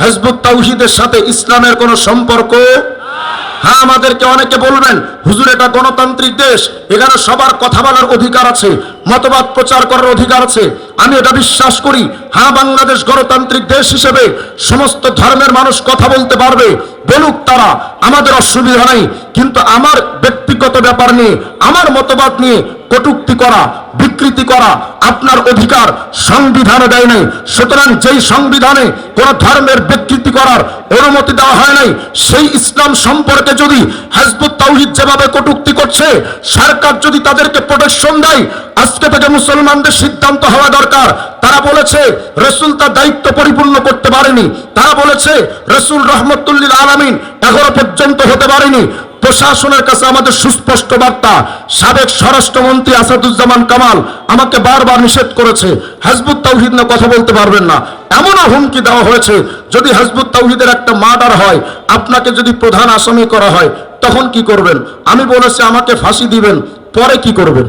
হেজবুত তাওহিদের সাথে ইসলামের কোনো সম্পর্ক? হ্যাঁ আমাদেরকে অনেকে বলবেন, হুজুর, এটা গণতান্ত্রিক দেশ, এখানে সবার কথা বলার অধিকার আছে, মতবাদ প্রচার করার অধিকার আছে। আমি এটা বিশ্বাস করি। হ্যাঁ বাংলাদেশ গণতান্ত্রিক দেশ হিসেবে সমস্ত ধর্মের মানুষ কথা বলতে পারবে বলুক তারা আমাদের অসুবিধা নাই, কিন্তু আমার ব্যক্তিগত ব্যাপার নিয়ে, আমার মতবাদ নিয়ে কটুক্তি করা, বিকৃতি করা আপনার অধিকার সংবিধানে দেয় নাই। সুতরাং যেই সংবিধানে কোন ধর্মের বিকৃতি করার অনুমতি দেওয়া হয় নাই, সেই ইসলাম সম্পর্কে যদি হেজবুত তাওহিদ যেভাবে কটুক্তি করছে, সরকার যদি তাদেরকে প্রোটেকশন দেয়, আজকে থেকে মুসলমানদের সিদ্ধান্ত হওয়া দরকার। তারা বলেছে, রসুল তার দায়িত্ব পরিপূর্ণ করতে পারেনি। তারা বলেছে, রসুল রহমতুল্লিল আলামিন এখনও পর্যন্ত হতে পারেনি। প্রশাসনের কাছে আমাদের সুস্পষ্ট বার্তা, সাবেক স্বরাষ্ট্রমন্ত্রী আসাদুজ্জামান কামাল আমাকে বারবার নিষেধ করেছে, হেজবুত তাওহিদ না কথা বলতে পারবেন না। এমনও হুমকি দেওয়া হয়েছে, যদি হেজবুত তাওহিদের একটা মার্ডার হয়, আপনাকে যদি প্রধান আসামি করা হয়, তখন কি করবেন? আমি বলেছি, আমাকে ফাঁসি দিবেন, পরে কি করবেন?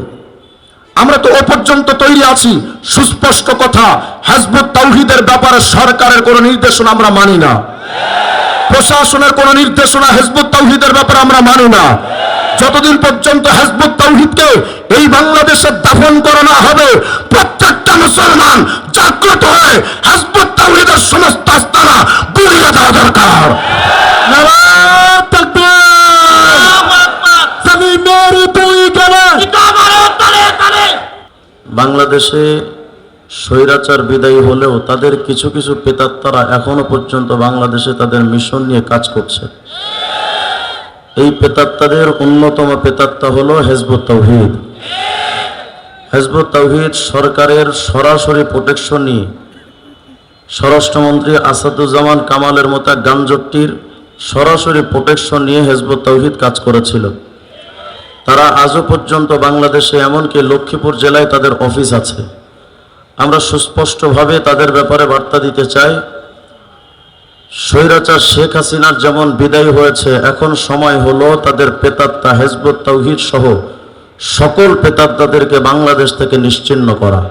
আমরা তো ও পর্যন্ত তৈরি আছি, সুস্পষ্ট কথা, হেজবুত তাওহিদের ব্যাপারে সরকারের কোনো নির্দেশনা আমরা মানি না। প্রশাসনের কোন নির্দেশনা হেজবুত তাওহিদের ব্যাপারে আমরা মানি না। যতদিন পর্যন্ত হেজবুত তাওহিদকে এই বাংলাদেশে দাফন করা না হবে প্রত্যেকটা মুসলমান জাগ্রত হয়ে হেজবুত তাওহিদের সমস্ত আস্তানা গুড়িয়ে দেওয়া দরকার। বাংলাদেশে স্বৈরাচার বিদায়ী হলেও তাদের কিছু কিছু পেতাত্তারা এখনও পর্যন্ত বাংলাদেশে তাদের মিশন নিয়ে কাজ করছে। এই পেতাত্তাদের অন্যতম পেতাত্তা হলো হেজবুত তৌহিদ হেজবুত তৌহিদ সরকারের সরাসরি প্রোটেকশন নিয়ে স্বরাষ্ট্রমন্ত্রী আসাদুজ্জামান কামালের মতো গাঞ্জটটির সরাসরি প্রোটেকশন নিয়ে হেজবুত তৌহিদ কাজ করেছিল। তারা আজও পর্যন্ত বাংলাদেশে এমনকি লক্ষ্মীপুর জেলায় তাদের অফিস আছে। আমরা সুস্পষ্টভাবে তাদের ব্যাপারে বার্তা দিতে চাই। স্বৈরাচার শেখ হাসিনার যেমন বিদায় হয়েছে, এখন সময় হলো তাদের পেতাত্তা হেজবুত তৌহিদ সহ সকল পেতাত্তাদেরকে বাংলাদেশ থেকে নিশ্চিহ্ন করা।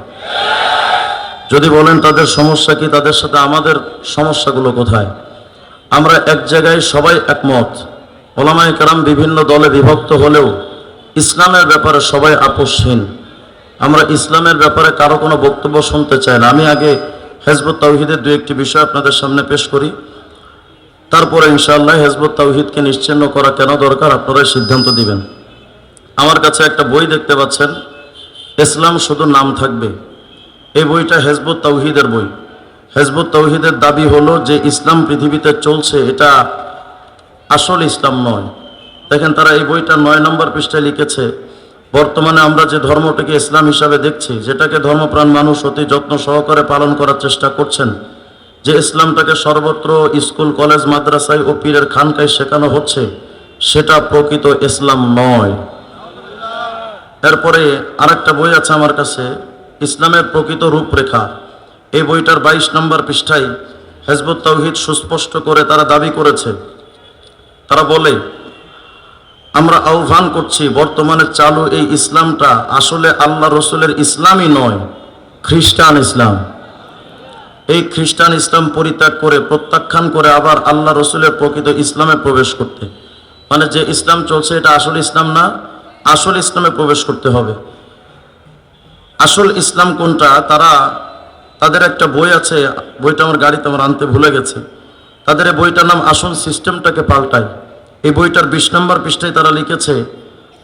যদি বলেন তাদের সমস্যা কি, তাদের সাথে আমাদের সমস্যাগুলো কোথায়? আমরা এক জায়গায় সবাই একমত। ওলামায় কারাম বিভিন্ন দলে বিভক্ত হলেও ইসলামের ব্যাপারে সবাই আপোষহীন। আমরা ইসলামের ব্যাপারে কারও কোনো বক্তব্য শুনতে চাই না। আমি আগে হেজবত তাওহিদের দু একটি বিষয় আপনাদের সামনে পেশ করি। তারপরে ইনশাআল্লাহ হেজবত তাওহিদকে নিশ্চিন্ন করা কেন দরকার আপনারাই সিদ্ধান্ত দিবেন। আমার কাছে একটা বই দেখতে পাচ্ছেন। ইসলাম শুধু নাম থাকবে। এই বইটা হেজবুত তাওহিদের বই। হেজবুত তাওহিদের দাবি হলো যে ইসলাম পৃথিবীতে চলছে, এটা আসল ইসলাম নয়। দেখেন তারা এই বইটা নয় নম্বর পৃষ্ঠায় লিখেছে বর্তমানে আমরা যে ধর্মটাকে ইসলাম হিসাবে দেখছি, যেটাকে ধর্মপ্রাণ মানুষ অতি যত্ন সহকারে পালন করার চেষ্টা করছেন, যে ইসলামটাকে সর্বত্র স্কুল, কলেজ, মাদ্রাসায় ও পীরের খানকায় শেখানো হচ্ছে, সেটা প্রকৃত ইসলাম নয়। এরপরে আরেকটা বই আছে আমার কাছে, ইসলামের প্রকৃত রূপরেখা। এই বইটার বাইশ নম্বর পৃষ্ঠায় হেজবুত তৌহিদ সুস্পষ্ট করে তারা দাবি করেছে। তারা বলে আমরা আহ্বান করছি, বর্তমানে চালু এই ইসলামটা আসলে আল্লাহ রসুলের ইসলামই নয়, খ্রিস্টান ইসলাম। এই খ্রিস্টান ইসলাম পরিত্যাগ করে, প্রত্যাখ্যান করে আবার আল্লাহ রসুলের প্রকৃত ইসলামে প্রবেশ করতে। মানে যে ইসলাম চলছে, এটা আসল ইসলাম না, আসল ইসলামে প্রবেশ করতে হবে। আসল ইসলাম কোনটা? তারা, তাদের একটা বই আছে, বইটা আমার গাড়িতে আমার আনতে ভুলে গেছে। তাদের বইটার নাম আসল সিস্টেমটাকে পাল্টায়। এই বইটার বিশ নম্বর পৃষ্ঠায় তারা লিখেছে,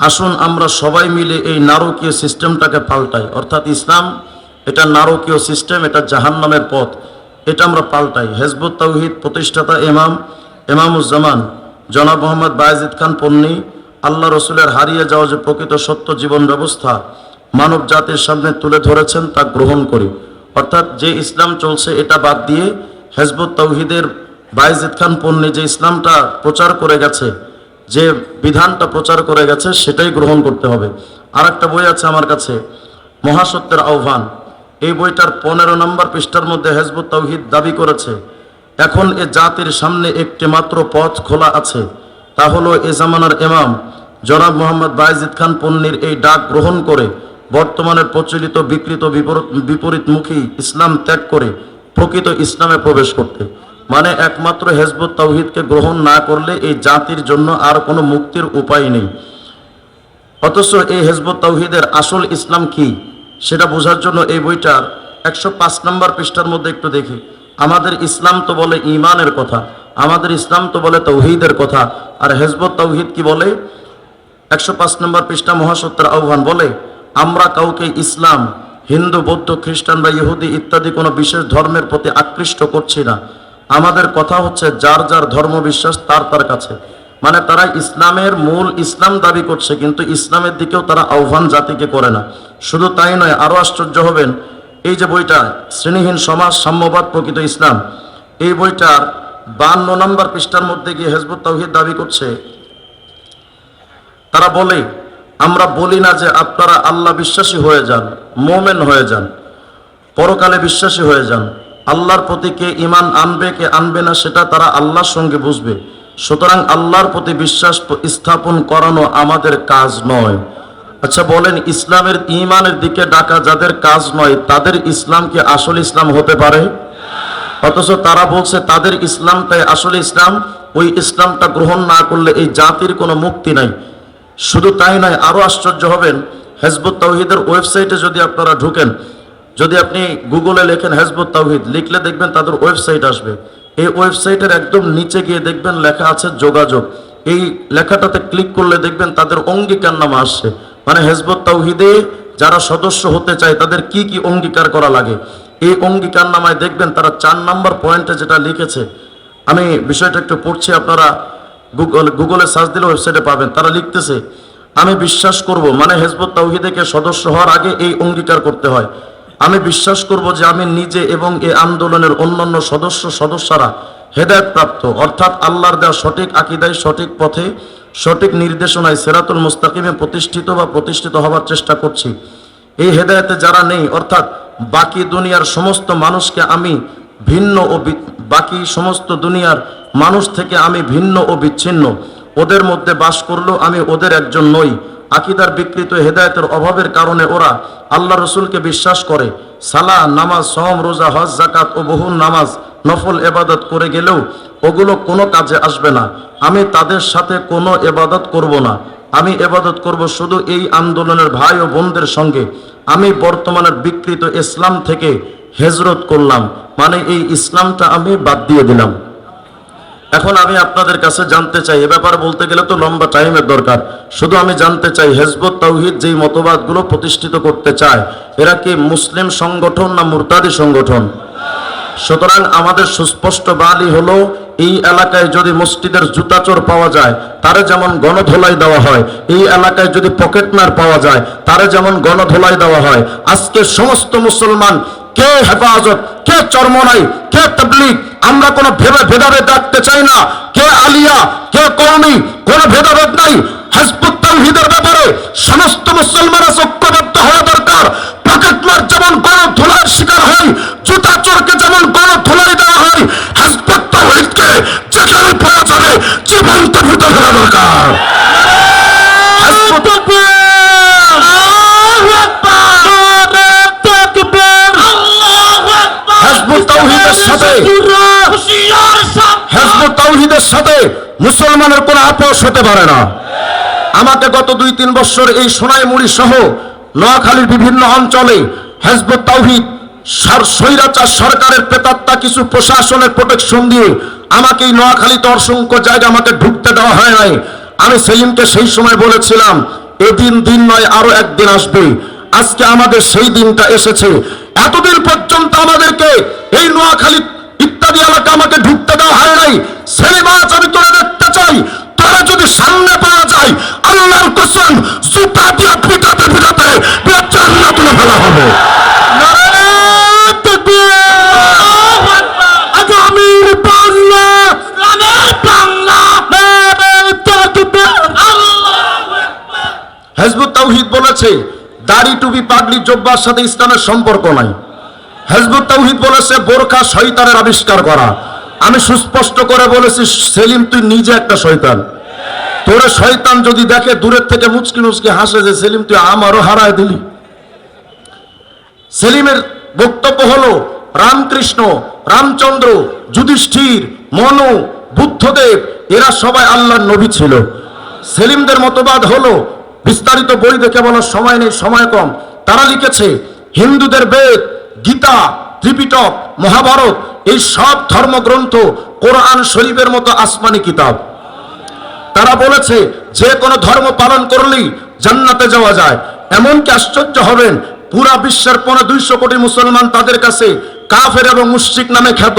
আসুন আমরা সবাই মিলে এই নারকীয় সিস্টেমটাকে পাল্টাই। অর্থাৎ ইসলাম এটা নারকীয় সিস্টেম, এটা জাহান্নামের পথ, এটা আমরা পাল্টাই। হেজবুত তাওহিদ প্রতিষ্ঠাতা এমাম এমামুজ্জামান জনাব মোহাম্মদ বায়েজিদ খান পন্নী, আল্লাহ রসুলের হারিয়ে যাওয়া যে প্রকৃত সত্য জীবন ব্যবস্থা মানব জাতির সামনে তুলে ধরেছেন তা গ্রহণ করি। অর্থাৎ যে ইসলাম চলছে এটা বাদ দিয়ে হেজবুত তৌহিদের বাইজিদ খান পন্নী যে ইসলামটা প্রচার করে গেছে, যে বিধানটা প্রচার করে গেছে, সেটাই গ্রহণ করতে হবে। আর একটা বই আছে আমার কাছে, মহাসত্যের আহ্বান। এই বইটার পনেরো নম্বর পৃষ্ঠার মধ্যে হেজবুত তৌহিদ দাবি করেছে, এখন এ জাতির সামনে একটি মাত্র পথ খোলা আছে, তা হলো এ জামানার ইমাম, জনাব মোহাম্মদ বাইজিদ খান পন্নির এই ডাক গ্রহণ করে বর্তমানের প্রচলিত বিকৃত বিপরীত বিপরীতমুখী ইসলাম ত্যাগ করে প্রকৃত ইসলামে প্রবেশ করতে। মানে একমাত্র হেজবুত তৌহিদকে গ্রহণ না করলে এই জাতির জন্য আর কোনো মুক্তির উপায় নেই। অথচ এই হেজবুত তৌহিদের আসল ইসলাম কি, সেটা বোঝার জন্য এই বইটার একশো পাঁচ নম্বর পৃষ্ঠার মধ্যে একটু দেখি। আমাদের ইসলাম তো বলে ইমানের কথা, আমাদের ইসলাম তো বলে তৌহিদের কথা, আর হেজবত তৌহিদ কি বলে? একশো পাঁচ নম্বর পৃষ্ঠা মহাসত্তর আহ্বান বলে, আমরা কাউকে ইসলাম, হিন্দু, বৌদ্ধ, খ্রিস্টান বা ইহুদি ইত্যাদি কোনো বিশেষ ধর্মের প্রতি আকৃষ্ট করছি না। আমাদের কথা হচ্ছে যার যার ধর্ম বিশ্বাস তার তার কাছে। মানে তারা ইসলামের মূল ইসলাম দাবি করছে, কিন্তু ইসলামের দিকেও তারা আহ্বান জাতিকে করে না। শুধু তাই নয়, আরও আশ্চর্য হবেন, এই যে বইটা, শ্রেণীহীন সমাজ সাম্যবাদ প্রকৃত ইসলাম, এই বইটার বান্ন নম্বর পৃষ্ঠার মধ্যে গিয়ে হেজবুত তৌহিদ দাবি করছে, তারা বলে, আমরা বলি না যে আপনারা আল্লাহ বিশ্বাসী হয়ে যান, মোমেন হয়ে যান, পরকালে বিশ্বাসী হয়ে যান আল্লাহর প্রতি কে ইমান আনবে, কে আনবে না, সেটা তারা আল্লাহর সঙ্গে বুঝবে। সুতরাং আল্লাহর প্রতি বিশ্বাস স্থাপন করানো আমাদের কাজ নয়। আচ্ছা বলেন, ইসলামের ইমানের দিকে ডাকা যাদের কাজ নয়, তাদের ইসলাম কি আসল ইসলাম হতে পারে? অথচ তারা বলছে, তাদের ইসলামটাই আসলে ইসলাম, ওই ইসলামটা গ্রহণ না করলে এই জাতির কোনো মুক্তি নাই। শুধু তাই নয় আরও আশ্চর্য হবেন, হেজবুত তৌহিদের ওয়েবসাইটে যদি আপনারা ঢুকেন যদি আপনি গুগলে লেখেন হেজবুত তৌহিদ লিখলে দেখবেন তাদের ওয়েবসাইট আসবে। এই ওয়েবসাইটের একদম নিচে গিয়ে দেখবেন লেখা আছে যোগাযোগ। এই লেখাটাতে ক্লিক করলে দেখবেন তাদের অঙ্গীকার নামা আসছে। মানে হেজবুত তৌহিদে যারা সদস্য হতে চায়, তাদের কি কি অঙ্গীকার করা লাগে? এই অঙ্গীকার নামায় দেখবেন তারা চার নাম্বার পয়েন্টে যেটা লিখেছে, আমি বিষয়টা একটু পড়ছি, আপনারা গুগল, গুগলে সার্চ দিলে ওয়েবসাইটে পাবেন। তারা লিখতেছে, আমি বিশ্বাস করব। মানে হেজবত তাওহিদেকে সদস্য হওয়ার আগে এই অঙ্গীকার করতে হয়। আমি বিশ্বাস করব যে আমি নিজে এবং এ আন্দোলনের অন্যান্য সদস্য সদস্যরা হেদায়ত প্রাপ্ত অর্থাৎ আল্লাহর দেওয়া সঠিক আকিদায়, সঠিক পথে, সঠিক নির্দেশনায় সেরাতুল মুস্তাকিমে প্রতিষ্ঠিত বা প্রতিষ্ঠিত হওয়ার চেষ্টা করছি। এই হেদায়েতে যারা নেই, অর্থাৎ বাকি দুনিয়ার সমস্ত মানুষকে আমি ভিন্ন ও বাকি সমস্ত দুনিয়ার মানুষ থেকে আমি ভিন্ন ও বিচ্ছিন্ন। ওদের মধ্যে বাস করলেও আমি ওদের একজন নই। আকিদার বিকৃত হেদায়তের অভাবের কারণে ওরা আল্লাহ রসুলকে বিশ্বাস করে। সালা, নামাজ সম রোজা, হজ জাকাত ও বহু নামাজ নফল এবাদত করে গেলেও ওগুলো কোনো কাজে আসবে না। আমি তাদের সাথে কোনো এবাদত করব না। আমি এবাদত করব শুধু এই আন্দোলনের ভাই ও বোনদের সঙ্গে। আমি বর্তমানের বিকৃত ইসলাম থেকে হেজরত করলাম। মানে এই ইসলামটা আমি বাদ দিয়ে দিলাম। এখন আমি আপনাদের কাছে জানতে চাই, এ ব্যাপারে বলতে গেলে তো লম্বা টাইমের দরকার। শুধু আমি জানতে চাই, হেজবত তৌহিদ যেই মতবাদগুলো প্রতিষ্ঠিত করতে চায়, এরা কি মুসলিম সংগঠন না মুরতাদি সংগঠন? সুতরাং আমাদের সুস্পষ্ট বাণী হলো, এই এলাকায় যদি মসজিদের জুতাচোর পাওয়া যায়, তারে যেমন গণধোলাই দেওয়া হয়, এই এলাকায় যদি পকেটমার পাওয়া যায়, তারে যেমন গণধোলাই দেওয়া হয়, আজকে সমস্ত মুসলমান কে হেফাজত, কে চর্মনাই, কে তবলিগ? আমরা কোনো ভেবে ভেদাভেদ রাখতে চাই না। কে আলিয়া, কে কৌমি কোনো ভেদাভেদ নাই। হাসপুত ব্যাপারে সমস্ত মুসলমানরা ঐক্যবদ্ধ হওয়া দরকার। পকেটমার যেমন গণ ধুলার শিকার হয় জুতা চোরকে যেমন গণ ধুলাই দেওয়া হয় হাসপাত তাওহীদকে যেখানে পাওয়া যাবে ভিতরে ফেলা দরকার। সাথে হেজবুত তাওহীদের সাথে মুসলমানের কোনো আপোষ হতে পারে না। আমাকে গত দুই তিন বছর এই সোনাইমুড়ি সহ নোয়াখালীর বিভিন্ন অঞ্চলে হেজবুত তাওহীদ স্বৈরাচার সরকারের প্রেতাত্মা কিছু প্রশাসনের প্রোটেকশন দিয়ে আমাকে এই নোয়াখালীতে অসংখ্য জায়গা আমাকে ঢুকতে দেওয়া হয় নাই। আমি সেলিমকে সেই সময় বলেছিলাম এদিন দিন নয় আরও একদিন আসবে। আজকে আমাদের সেই দিনটা এসেছে। এতদিন পর্যন্ত আমাদেরকে এই নোয়াখালী ইত্যাদি এলাকা আমাকে ঢুকতে দেওয়া হয় নাই আজ আমি তোরা দেখতে চাই। তোরা যদি সামনে পাওয়া যায়, আল্লাহর কসম, জুতা দিয়ে পিটাতে পিটাতে বেচান্না তুলে ফেলা হবে। হেজবুত তাওহিদ বলেছে, দাড়ি টুপি, পাগড়ি, জব্বার সাথে ইসলামের সম্পর্ক নাই। হেজবুত তাওহিদ বলেছে, বোরখা শয়তানের আবিষ্কার করা। আমি সুস্পষ্ট করে বলেছি, সেলিম, তুই নিজে একটা শয়তান। তোরে শয়তান যদি দেখে, দূরের থেকে মুচকি মুচকি হাসে যে, সেলিম, তুই আমারও হারায় দিলি। সেলিমের বক্তব্য হলো, রামকৃষ্ণ, রামচন্দ্র, যুধিষ্ঠির, মনু, বুদ্ধদেব, এরা সবাই আল্লাহর নবী ছিল। সেলিমদের মতবাদ হলো, বিস্তারিত বই দেখে বলার সময় নেই, সময় কম। তারা লিখেছে, হিন্দুদের বেদ গীতা, ত্রিপিটক, মহাভারত, এই সব ধর্মগ্রন্থ কোরআন শরীফের মতো আসমানি কিতাব। তারা বলেছে, যে কোনো ধর্ম পালন করলেই জান্নাতে যাওয়া যায়। এমনকি আশ্চর্য হবেন, পুরা বিশ্বের পনেরো দুইশো কোটি মুসলমান তাদের কাছে কাফের এবং মুশরিক নামে খ্যাত।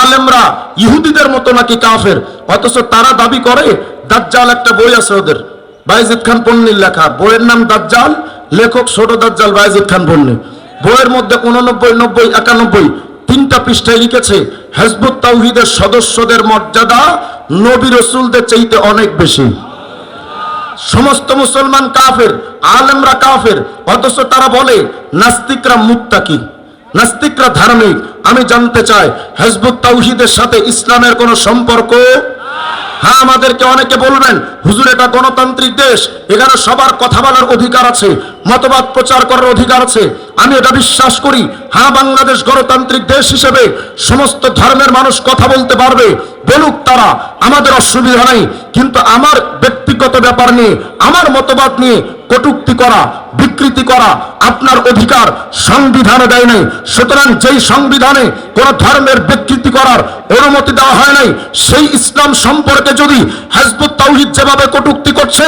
আলেমরা ইহুদিদের মতো নাকি কাফের? অথচ তারা দাবি করে, দাজ্জাল একটা বই আছে ওদের। বাইজিদ খান পন্নির লেখা। বইয়ের নাম দাজ্জাল, লেখক ছোট দাজ্জাল বাইজিদ খান পন্নি। বইয়ের মধ্যে উননব্বই, নব্বই, একানব্বই তিনটা পৃষ্ঠায় লিখেছে, হেজবুত তাওহিদের সদস্যদের মর্যাদা নবী রসুলদের চাইতে অনেক বেশি। সমস্ত মুসলমান কাফের, আলেমরা কাফের, অথচ তারা বলে, নাস্তিকরা মুত্তাকি, নাস্তিকরা ধার্মিক। আমি জানতে চাই, হেজবুত তাওহিদের সাথে ইসলামের কোনো সম্পর্ক হ্যাঁ আমাদেরকে অনেকে বলবেন, হুজুর, এটা গণতান্ত্রিক দেশ, এখানে সবার কথা বলার অধিকার আছে, মতবাদ প্রচার করার অধিকার আছে। আমি এটা বিশ্বাস করি হ্যাঁ বাংলাদেশ গণতান্ত্রিক দেশ হিসেবে সমস্ত ধর্মের মানুষ কথা বলতে পারবে, বলুক তারা, আমাদের অসুবিধা নেই, কিন্তু আমার ব্যক্তিগত ব্যাপার নিয়ে, আমার মতবাদ নিয়ে কটুক্তি করা, বিকৃতি করা আপনার অধিকার সংবিধানে দেয় নাই। সুতরাং যেই সংবিধানে কোন ধর্মের বিকৃতি করার অনুমতি দেওয়া হয় নাই, সেই ইসলাম সম্পর্কে যদি হেজবুত তাওহিদ যেভাবে কটুক্তি করছে,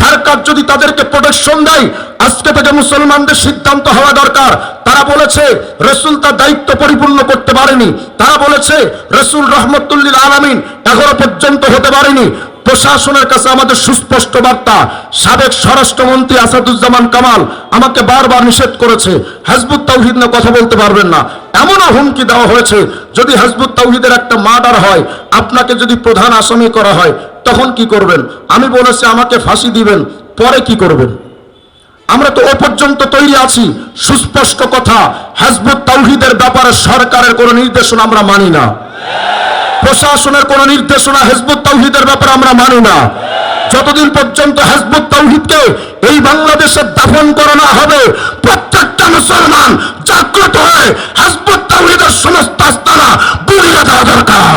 সরকার যদি তাদেরকে প্রোটেকশন দেয়, আজকে থেকে মুসলমানদের সিদ্ধান্ত হওয়া দরকার। তারা বলেছে, রসুল তার দায়িত্ব পরিপূর্ণ করতে পারেনি। তারা বলেছে, রসুল রহমতুল্লিল আলমিন এখনও পর্যন্ত হতে পারেনি। প্রশাসনের কাছে আমাদের সুস্পষ্ট বার্তা, সাবেক স্বরাষ্ট্রমন্ত্রী আসাদুজ্জামান কামাল আমাকে বারবার নিষেধ করেছে, হেজবুত তাওহিদ না কথা বলতে পারবেন না। এমনও হুমকি দেওয়া হয়েছে, যদি হেজবুত তাওহিদের একটা মার্ডার হয়, আপনাকে যদি প্রধান আসামি করা হয়, তখন কি করবেন? আমি বলেছি, আমাকে ফাঁসি দিবেন, পরে কি করবেন? আমরা তো ও পর্যন্ত তৈরি আছি, সুস্পষ্ট কথা, হেজবুত তাওহিদের ব্যাপারে সরকারের কোনো নির্দেশনা আমরা মানি না। প্রশাসনের কোনো নির্দেশনা হেসবুত তৌহিদের ব্যাপারে আমরা মানি না। যতদিন পর্যন্ত হেসবুত তৌহিদকে এই বাংলাদেশে দাফন করানো হবে, প্রত্যেকটা মুসলমান জাগ্রত হয়ে হেসবুত তৌহিদের সমস্ত আস্তানা বুড়িয়ে দেওয়া দরকার।